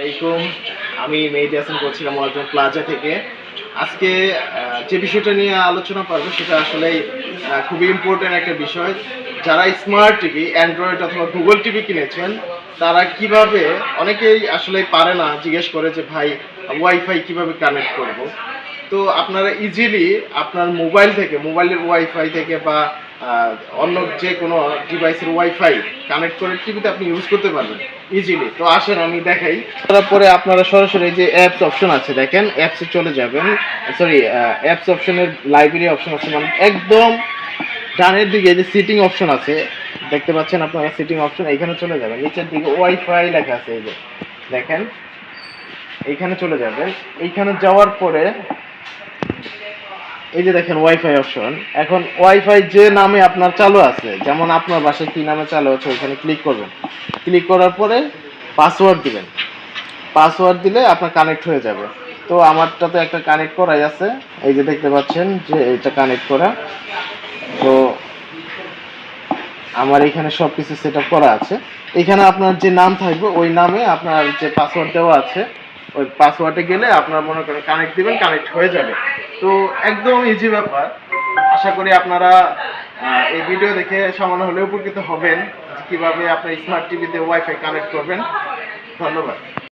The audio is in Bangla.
আলাইকুম। আমি মেহেদি হাসান বলছিলাম ওয়ালটন প্লাজা থেকে। আজকে যে বিষয়টা নিয়ে আলোচনা করব সেটা আসলে খুবই ইম্পর্টেন্ট একটা বিষয়। যারা স্মার্ট টিভি অ্যান্ড্রয়েড অথবা গুগল টিভি কিনেছেন, তারা কীভাবে, অনেকেই আসলে পারে না জিজ্ঞেস করে যে, ভাই ওয়াইফাই কীভাবে কানেক্ট করব? তো আপনারা ইজিলি আপনার মোবাইল থেকে মোবাইলের ওয়াইফাই থেকে বা অন্য যে কোনো ডিভাইসের ওয়াইফাই কানেক্ট করে টিভিতে আপনি ইউজ করতে পারবেন ইজিলি তো আসেন, আমি দেখাই। তারপরে আপনারা সরাসরি যে অ্যাপস অপশন আছে, দেখেন অ্যাপসে চলে যাবেন। সরি অ্যাপস অপশনের লাইব্রেরি অপশন আছে মানে একদম ডানের দিকে যে সিটিং অপশন আছে, দেখতে পাচ্ছেন আপনারা সিটিং অপশন এখানে চলে যাবেন। নিচের দিকে ওয়াইফাই লেখা আছে এই যে, দেখেন এইখানে চলে যাবেন। এইখানে যাওয়ার পরে এই যে দেখেন ওয়াইফাই অপশন এখন ওয়াইফাই যে নামে আপনার চালু আছে, যেমন আপনার বাসায় কি নামে চালু আছে, ওইখানে ক্লিক করবেন। ক্লিক করার পরে পাসওয়ার্ড দিবেন। পাসওয়ার্ড দিলে আপনার কানেক্ট হয়ে যাবে। তো আমারটা তো একটা কানেক্ট করাই আছে। এই যে দেখতে পাচ্ছেন যে এটা কানেক্ট করা। তো আমার এখানে সব কিছু সেট করা আছে। এখানে আপনার যে নাম থাকবে, ওই নামে আপনার যে পাসওয়ার্ড দেওয়া আছে ওই পাসওয়ার্ডে গেলে আপনার মনে করেন কানেক্ট দিবেন কানেক্ট হয়ে যাবে। তো একদম ইজি ব্যাপার। আশা করি আপনারা এই ভিডিও দেখে সমান হলে উপকৃত হবেন কীভাবে আপনার স্মার্ট টিভিতে ওয়াইফাই কানেক্ট করবেন। ধন্যবাদ।